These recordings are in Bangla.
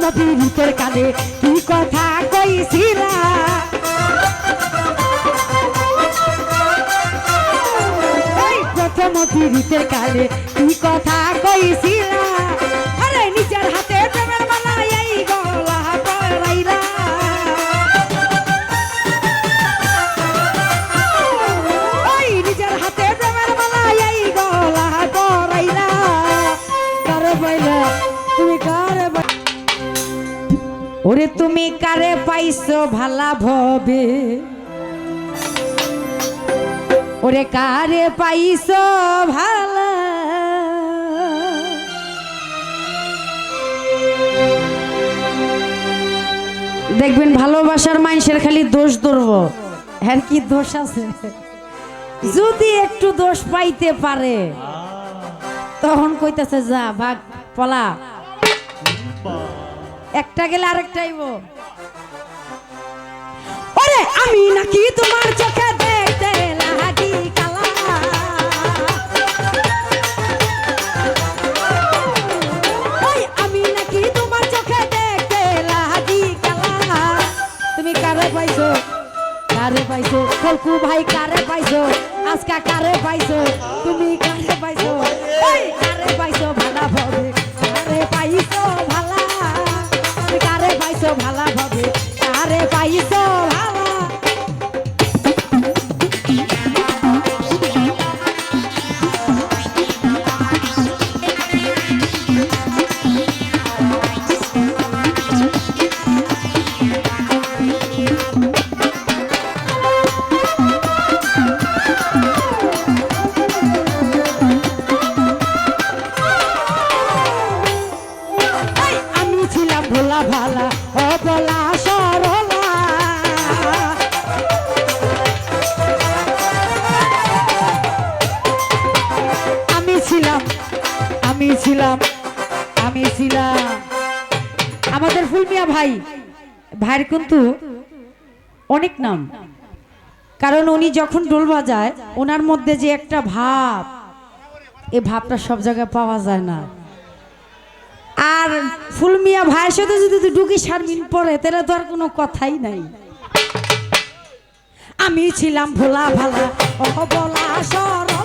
পীড়িতের কানে কি কথা কইছিলা? প্রথম পীড়িতের কানে কি কথা কইছিলা? ওরে তুমি কারে পাইছো ভালা ভবে? ওরে কারে পাইছো ভালা? দেখবেন ভালোবাসার মানুষের খালি দোষ ধরব। হ্যাঁ কি দোষ আছে? যদি একটু দোষ পাইতে পারে তখন কইতাছে যা ভাগ পলা। একটা গেলে আরেকটাইব আমি নাকি তোমার চোখে ছিলাম, আমি ছিলাম। আমাদের ফুলমিয়া ভাই, ভাইয়ের কিন্তু অনেক নাম। কারণ উনি যখন ডোল বাজায়, ওনার মধ্যে যে একটা ভাব, এ ভাবটা সব জায়গায় পাওয়া যায় না। আর ফুলমিয়া ভাইয়ের সাথে যদি ডুকি সারমিন পরে, তাহলে তো আর কোনো কথাই নাই। আমি ছিলাম ভোলা ভালা ও বলা সরলা।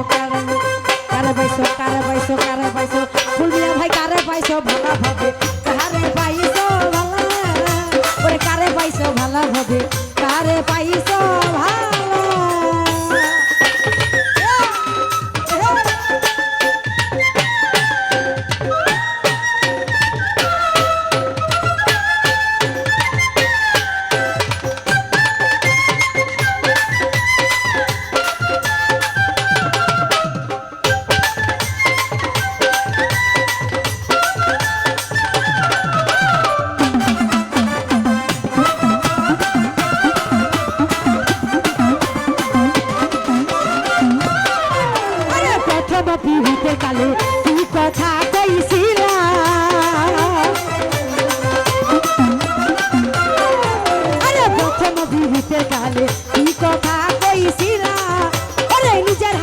পাইছো কারে পাইছো কারে পাইছো কারে পাইছো প্রথম পিড়িতে কালে, কি কথা কইছিলা? আরে প্রথম পিড়িতে কালে, কি কথা কইছিলা? আরে নিজের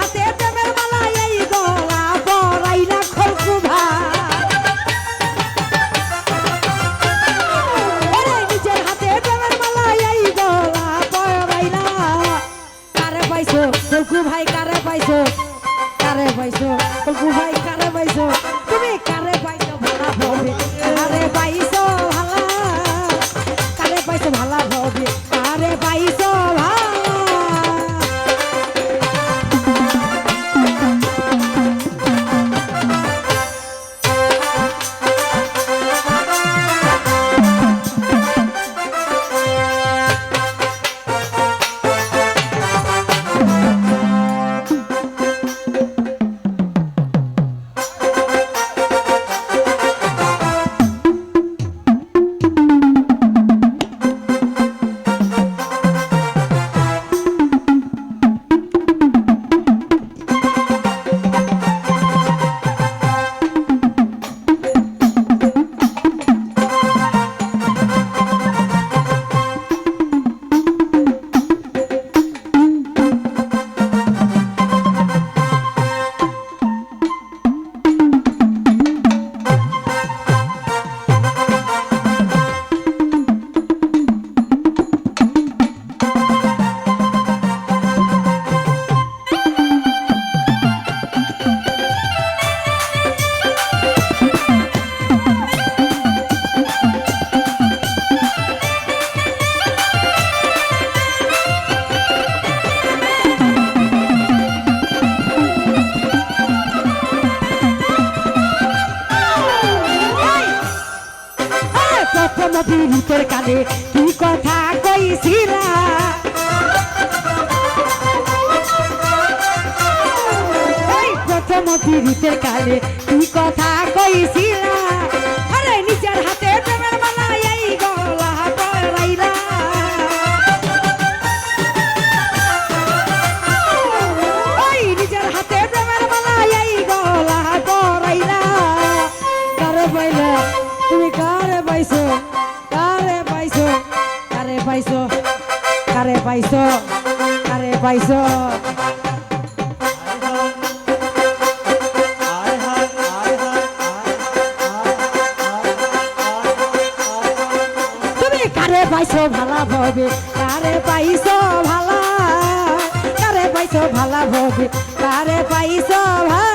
কানে কি কথা কইছিলা প্রথম বিহিতের কানে কি কথা কইছিলা আরে নিজের হাতে প্রেমের মালা, এই গলা পরাইলা। ওই নিজের হাতে প্রেমের মালা তুমি কারে পাইছো কারে পাইছো? কারে পাইছো? কারে পাইছো? তুমি কারে পাইছো ভালা ভবে? কারে পাইছো ভালা? কারে পাইছো ভালা ভবে? কারে পাইছো ভালা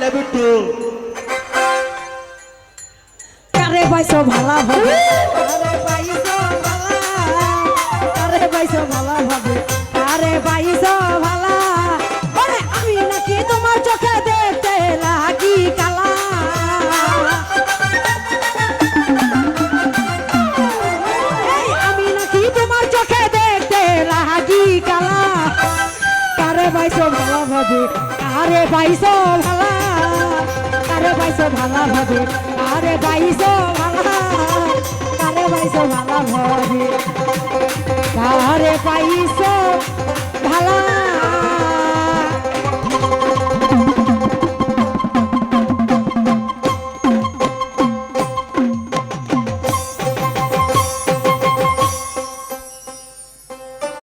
লাভ ইউ টু কারে পাইছো ভালা ভাবে? কারে পাইছো ভালা? কারে পাইছো ভালা ভাবে? কারে পাইছো ভালা? ওরে আমি নাকি তোমার চোখে দেখতে লাগি কালা। এই আমি নাকি তোমার চোখে দেখতে লাগি কালা। কারে পাইছো ভালা ভাবে? কারে পাইছো ভালা কারে পাইছো ভালা ভাবে, আরে পাইছো ভালা কারে পাইছো ভালা ভাবে। কারে পাইছো ভালা